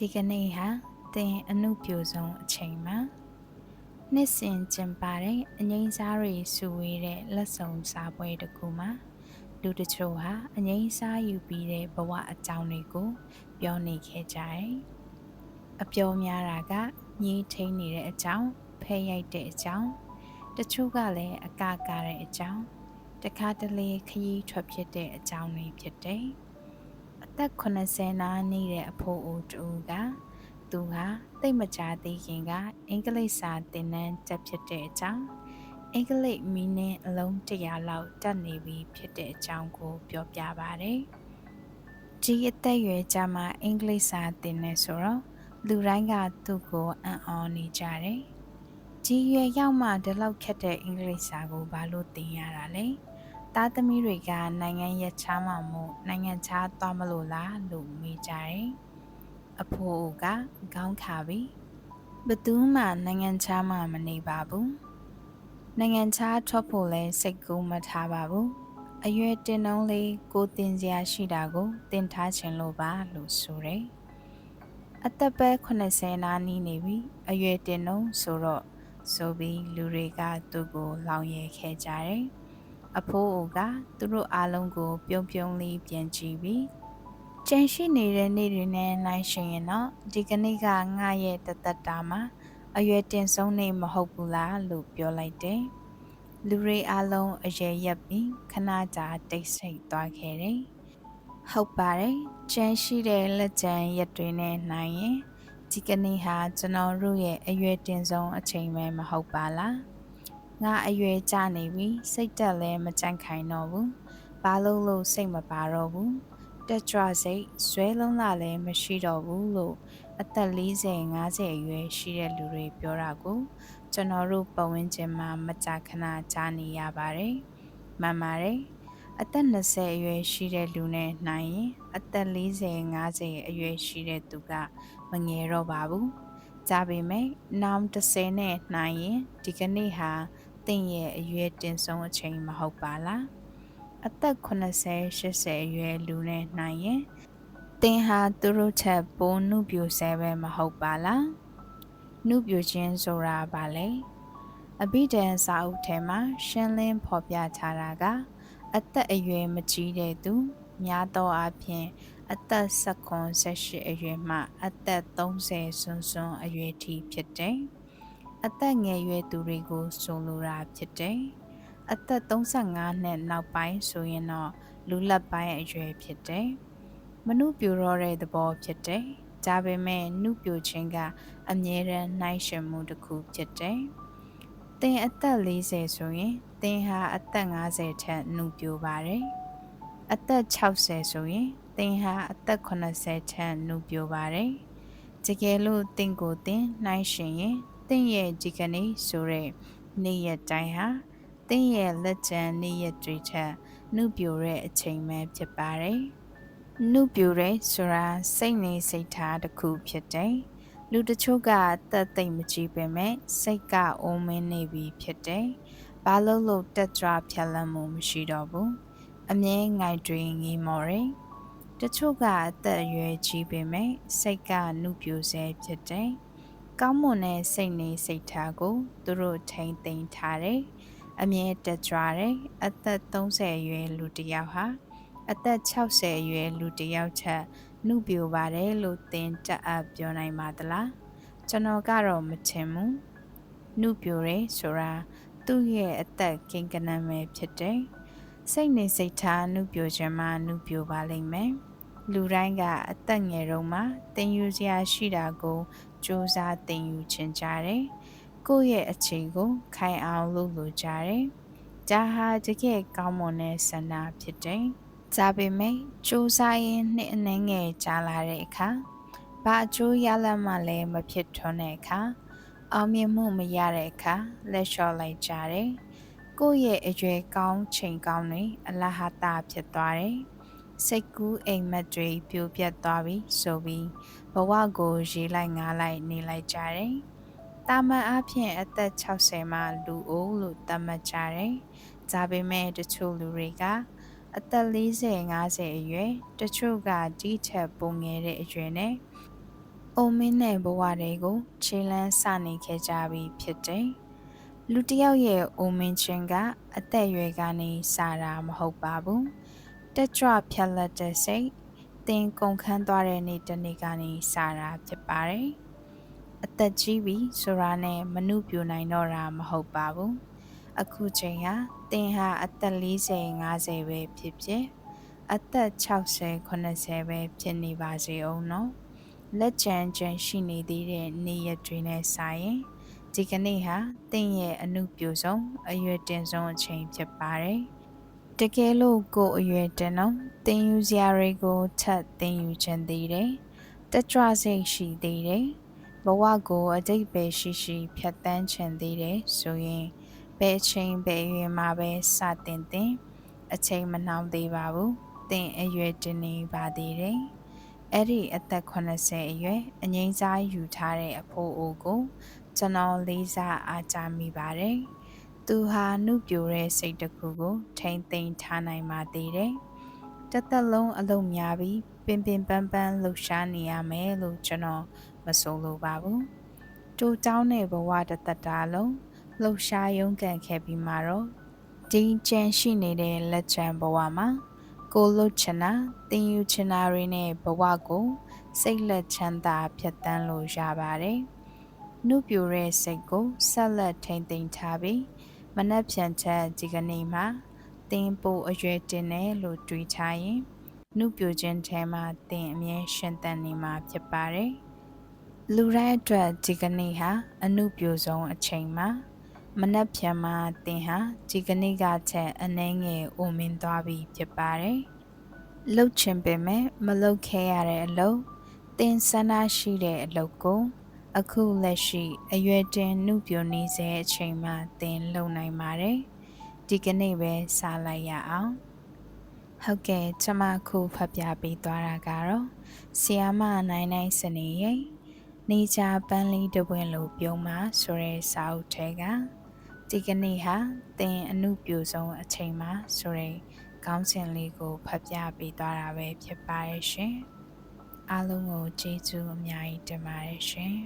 ဒီကနေ့ဟာသင်အမှုပြိုဆုံးအချိန်မှာနှစ်စဉ်ကျင်းပတဲ့အငိမ့်စားတွေစုဝေးတဲ့လက်ဆောင်စားပွဲတစ်ခုမှာလူတချို့ဟာအငိမ့်စားယူပြီးတဲ့ဘဝအကြောင်းတွေကိုပြောနေခဲ့ကြတယ်။အပြောများတာကညှိထိန်နေတဲ့အကြောင်းဖဲရိုက်တဲ့အကြောင်းတချို့ကလည်းအကကားတဲ့အကြောင်းတခါတလေခရီးထွက်ဖြစ်တဲ့အကြောင်းတွေဖြစ်တယ်။အ သက်80နာနေတဲ့အဖိုးအိုတူကသူဟာသိမကြသေးခင်ကအင်္ဂလိပ်စာသင်တန်းတက်ဖြစ်တဲ့အကြောင်းအင်္ဂလိပ်မီနင်းအလုံး100လောက်တက်နေပြီဖြစ်တဲ့အကြောင်းကိုပြောပြပါရတယ်။ဒီအသက်ရွယ်ကြမှာအင်္ဂလိပ်စာသင်နေဆိုတော့လူတိုင်းကသူ့ကိုအံ့ဩနေကြတယ်။ဒီရွယ်ရောက်မှဒီလောက်ခက်တဲ့အင်္ဂလိပ်စာကိုဘာလို့သင်ရတာလဲ။ သားသမီးတွေက နိုင်ငံရခြားမှမို့နိုင်ငံခြားသွားမလို့လားလို့မေးကြတယ်။အဖိုးကခေါင်းခါပြီးဘသူမှနိုင်ငံခြားမှမနေပါဘူး။နိုင်ငံခြားထွက်ဖို့လဲစိတ်ကူးမထားပါဘူး။အရွယ်တင်နှုံးလေးကိုတင်စရာရှိတာကိုတင်ထားခြင်းလို့ပါလို့ဆိုတယ်။အသက်ပဲ80နားနီးနေပြီအရွယ်တင်နှုံးဆိုတော့ဆိုပြီးလူတွေကသူ့ကိုလောင်ရဲခဲ့ကြတယ်။ အဖိုးအိုကသူတို့အားလုံးကို ပြုံးပြုံးလေးပြန်ကြည့်ပြီးကျန်ရှိနေတဲ့နေ့တွေနဲ့နိုင်ရှင်ရင်တော့ဒီကနေ့ကငါရဲ့တသက်တာမှာအရွယ်တင်ဆုံးနေမဟုတ်ဘူးလားလို့ပြောလိုက်တယ်။လူတွေအားလုံးအရေရက်ပြီးခဏကြာတိတ်ဆိတ်သွားခဲ့တယ်။ဟုတ်ပါတယ်။ကျန်ရှိတဲ့လက်ကျန်ရက်တွေနဲ့နိုင်ရင်ဒီကနေ့ဟာကျွန်တော်တို့ရဲ့အရွယ်တင်ဆုံးအချိန်ပဲမဟုတ်ပါလား။ ငါအရွယ်ကျနေပြီစိတ်တက်လည်းမကြိုက်ခိုင်တော့ဘူး။ဘာလို့လို့စိတ်မပါတော့ဘူး။တက်ကြွစိတ်ဇွဲလုံးလာလည်းမရှိတော့ဘူးလို့အသက်40 50အရွယ်ရှိတဲ့လူတွေပြောတာကိုကျွန်တော်တို့ပတ်ဝန်းကျင်မှာမကြာခဏကြားနေရပါတယ်။မှန်ပါတယ်။အသက်20အရွယ်ရှိတဲ့လူနဲ့နိုင်ရင်အသက်40 50အရွယ်ရှိတဲ့သူကမငယ်တော့ပါဘူး။ကြားပေမဲ့နောင်30နဲ့နိုင်ရင်ဒီကနေ့ဟာ တင့်ရဲ့အရွယ်တင်ဆုံးအချိန်မဟုတ်ပါလား။အသက်80 80အရွယ်လူနဲ့နိုင်ရင်သင်ဟာသူတို့ချက်ပိုးနှုပြိုဆဲပဲမဟုတ်ပါလားနှုပြိုခြင်းဆိုတာဘာလဲအဘိဓမ္မာစာအုပ်ထဲမှာရှင်းလင်းဖော်ပြထားတာကအသက်အရွယ်မကြီးတဲ့သူ များသောအားဖြင့်အသက်16 18အရွယ်မှ အသက်30ဆွန်းဆွန်းအရွယ်ထိဖြစ်တယ် အသက်ငယ်ရွယ်သူတွေကိုဆိုလိုတာဖြစ်တယ်အသက်35နှစ်နောက်ပိုင်းဆိုရင်တော့လူလက်ပိုင်းအရွယ်ဖြစ်တယ်။မနုပြိုတော့တဲ့သဘောဖြစ်တယ်။ဒါပေမဲ့နုပြိုခြင်းကအမြဲတမ်းနှိုင်းယှဉ်မှုတစ်ခုဖြစ်တယ်။သင်အသက်40ဆိုရင်သင်ဟာအသက်50ထက်နုပြိုပါတယ်။အသက်60ဆိုရင်သင်ဟာအသက်80ထက်နုပြိုပါတယ်။တကယ်လို့သင်ကိုသင်နှိုင်းယှဉ်ရင် သင်ရဲ့ဒီကနေ့ဆိုတဲ့နေ့ရက်တိုင်းဟာသင်ရဲ့လက်ကျန်နေ့ရက်တွေထက်နှုတ်ပြိုတဲ့အချိန်ပဲဖြစ်ပါတယ်။နှုတ်ပြိုတဲ့ဆိုတာစိတ်နေစိတ်ထားတစ်ခုဖြစ်တယ်။လူတချို့ကသက်သိမ့်မကြည့်ပေမဲ့စိတ်ကအိုးမင်းနေပြီဖြစ်တယ်။ဘာလို့လို့တက်ကြွဖြတ်လန်းမှုမရှိတော့ဘူး။အမြဲငိုက်တွေငေးမော်တယ်။တချို့ကအသက်အရွယ်ကြီးပေမဲ့စိတ်ကနှုတ်ပြိုဆဲဖြစ်တယ်။ ကောင်းမွန်တဲ့စိတ်နေစိတ်ထားကိုသူတို့ထိမ့်သိမ်းထားတယ်။အမြဲတက်ကြွတယ်အသက်30အရွယ်လူတစ်ယောက်ဟာအသက်60အရွယ်လူတစ်ယောက်ချက်နှုတ်ပြပါတယ်လို့သင်တက်အပ်ပြောနိုင်ပါသလားကျွန်တော်ကတော့မထင်ဘူးနှုတ်ပြရဲဆိုတာသူ့ရဲ့အသက်ကိန်းကနန်းပဲဖြစ်တယ်စိတ်နေစိတ်ထားနှုတ်ပြခြင်းမှနှုတ်ပြပါလိမ့်မယ် လူတိုင်းကအသက်ငယ်တုန်းမှာတင်ယူစရာရှိတာကိုစူးစမ်းတင်ယူချင်ကြတယ်ကိုယ့်ရဲ့အခြေကိုခိုင်အောင်လုပ်လို့ကြတယ်။ဒါဟာတကယ်ကောင်းမွန်တဲ့ဆန္ဒဖြစ်တယ်။ဒါပေမဲ့စူးစမ်းရင်နှစ်အနည်းငယ်ကြာလာတဲ့အခါဘာအကျိုးရလမှလည်းမဖြစ်ထွန်းတဲ့အခါအောင်မြင်မှုမရတဲ့အခါလက်လျှော့လိုက်ကြတယ်။ကိုယ့်ရဲ့အရွယ်ကောင်းချိန်ကောင်းတွေအလဟတာဖြစ်သွားတယ်။ စိတ်ကူးအိမ်မက်တွေပြိုပြတ်သွားပြီဆိုပြီးဘဝကိုရေးလိုက်ငားလိုက်နေလိုက်ကြတယ်။တာမန်အားဖြင့်အသက်60မှလူအိုးလို့သတ်မှတ်ကြတယ်။ဒါပေမဲ့တချို့လူတွေကအသက်40 50အရွယ်တချို့ကဒီထက်ပိုငယ်တဲ့အရွယ်နဲ့အိုမင်းနဲ့ဘဝတွေကိုခြေလန်းစနေခဲ့ကြပြီဖြစ်တယ်။လူတစ်ယောက်ရဲ့အိုမင်းချင်းကအသက်အရွယ်ကနေစတာမဟုတ်ပါဘူး။ တက်ကြွဖြတ်လက်တဲ့စိတ်တင်ကုန်ခန်းသွားတဲ့နေ့တစ်နေ့ကနေစတာဖြစ်ပါတယ်။အသက်ကြီးပြီဆိုတာနဲ့မနှုပြနိုင်တော့တာမဟုတ်ပါဘူး။အခုချိန်ဟာတင်ဟာအသက်40 50ပဲဖြစ်ဖြစ်အသက်60 80ပဲဖြစ်နေပါစေအောင်နော်။လက်ကျန်ကျန်ရှိနေသေးတဲ့နေ့ရက်တွေနဲ့စာရင်ဒီကနေ့ဟာတင့်ရဲ့အမှုပြိုဆုံးအရွယ်တင်ဆုံးအချိန်ဖြစ်ပါတယ်။ တကယ်လို့ကိုအရွယ်တင်တော့တင်ယူစရာတွေကိုထပ်တင်ယူခြင်းသေးတယ်။တက်ကြွစိတ်ရှိသေးတယ်။ဘဝကိုအတိတ်ပဲရှိရှိဖြတ်တန်းခြင်းသေးတယ်ဆိုရင်ဘယ်အချိန်ဘယ်အရွယ်မှာပဲစတင်တင်အချိန်မနှောင်းသေးပါဘူး။တင်အရွယ်တင်နေပါသေးတယ်။အဲ့ဒီအသက်80အရွယ်အငိမ့်စားယူထားတဲ့အဖိုးအိုကိုကျွန်တော်လေးစားအားကြမိပါတယ်။ သူဟာနှုတ်ပြိုတဲ့စိတ်တစ်ခုကို ထိမ့်သိမ်းထားနိုင်ပါသေးတယ်။တစ်သက်လုံးအလုံးများပြီးပင်ပင်ပန်းပန်းလှူရှားနေရမယ်လို့ကျွန်တော်မဆိုလိုပါဘူး။တူတောင်းတဲ့ဘဝတစ်သက်တာလုံးလှူရှားရုန်းကန်ခဲ့ပြီးမှတော့ဒီကျန်ရှိနေတဲ့လက်ချံဘဝမှာကိုလုတ်ချင်တာတင်ယူချင်တာတွေနဲ့ဘဝကိုစိတ်လက်ချမ်းသာဖြတ်တန်းလို့ရပါတယ်။နှုတ်ပြိုတဲ့စိတ်ကိုဆက်လက်ထိန်သိမ်းထားပြီး မနှက်ဖြန်ချက်ဒီကနေ့မှာတင်ပို့အရွယ်တင်တယ်လို့တွေးထားရင်နှုတ်ပြိုခြင်းထဲမှာတင်အမြဲရှင်သန်နေမှာဖြစ်ပါတယ်။လူတိုင်းအတွက်ဒီကနေ့ဟာအနှုတ်ပြိုဆုံးအချိန်မှာမနက်ဖြန်မှာတင်ဟာဒီကနေ့ကချက်အနှဲငယ်အိုမင်းသွားပြီဖြစ်ပါတယ်။လှုပ်ချင်ပေမဲ့မလှုပ်ခဲရတဲ့အလုပ်တင်ဆန္ဒရှိတဲ့အလုပ်ကို အခုလက်ရှိအရွယ်တင်နှုပြိုနေစေအချိန်မှာတင်လုံနိုင်ပါတယ်။ဒီကနေ့ပဲစားလိုက်ရအောင်။ဟုတ်ကဲ့ကျွန်မခုဖတ်ပြပေးသွားတာကတော့ဆီယာမနိုင်နိုင်စနေရဲ့နေချာပန်းလေးတပွင့်လို့ပြုံးမှာဆိုတဲ့စာအုပ်ထဲကဒီကနေ့ဟာသင်အမှုပြိုဆုံးအချိန်မှာဆိုတဲ့ခေါင်းစဉ်လေးကိုဖတ်ပြပေးသွားတာပဲဖြစ်ပါရဲ့ရှင်အားလုံးကိုကျေးဇူးအများကြီးတင်ပါတယ်ရှင်